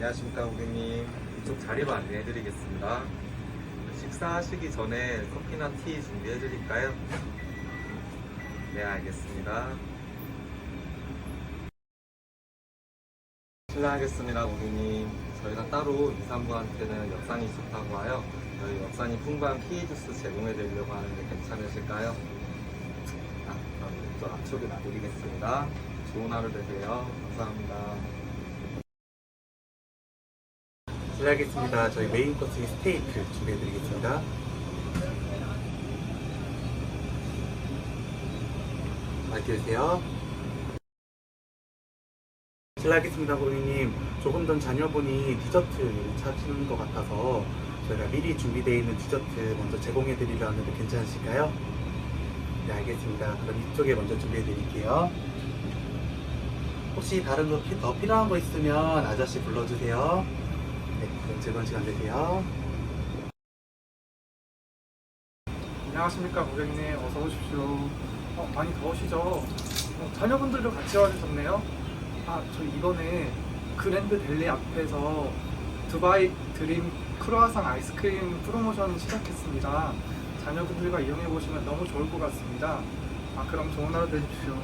안녕하십니까 고객님. 이쪽 자리로 안내해 드리겠습니다. 식사하시기 전에 커피나 티 준비해 드릴까요? 네 알겠습니다. 실례하겠습니다 고객님. 저희가 따로 이산부한테는 엽산이 좋다고 하여 저희 엽산이 풍부한 키위 주스 제공해 드리려고 하는데 괜찮으실까요? 아, 그럼 이쪽 앞쪽에 놔드리겠습니다. 좋은 하루 되세요. 감사합니다 실례하겠습니다. 저희 메인 코스 스테이크 준비해드리겠습니다. 맛있게 드세요. 실례하겠습니다, 고객님. 조금 전 자녀분이 디저트를 찾는 것 같아서 저희가 미리 준비되어 있는 디저트 먼저 제공해드리려 하는데 괜찮으실까요? 네, 알겠습니다. 그럼 이쪽에 먼저 준비해드릴게요. 혹시 다른 거 더 필요한 거 있으면 아저씨 불러주세요. 즐거운 시간 되세요. 안녕하십니까 고객님. 어서 오십시오. 어, 많이 더우시죠? 어, 자녀분들도 같이 와주셨네요. 아 저 이번에 그랜드 델리 앞에서 두바이 드림 크루아상 아이스크림 프로모션 시작했습니다. 자녀분들과 이용해 보시면 너무 좋을 것 같습니다. 아 그럼 좋은 하루 되십시오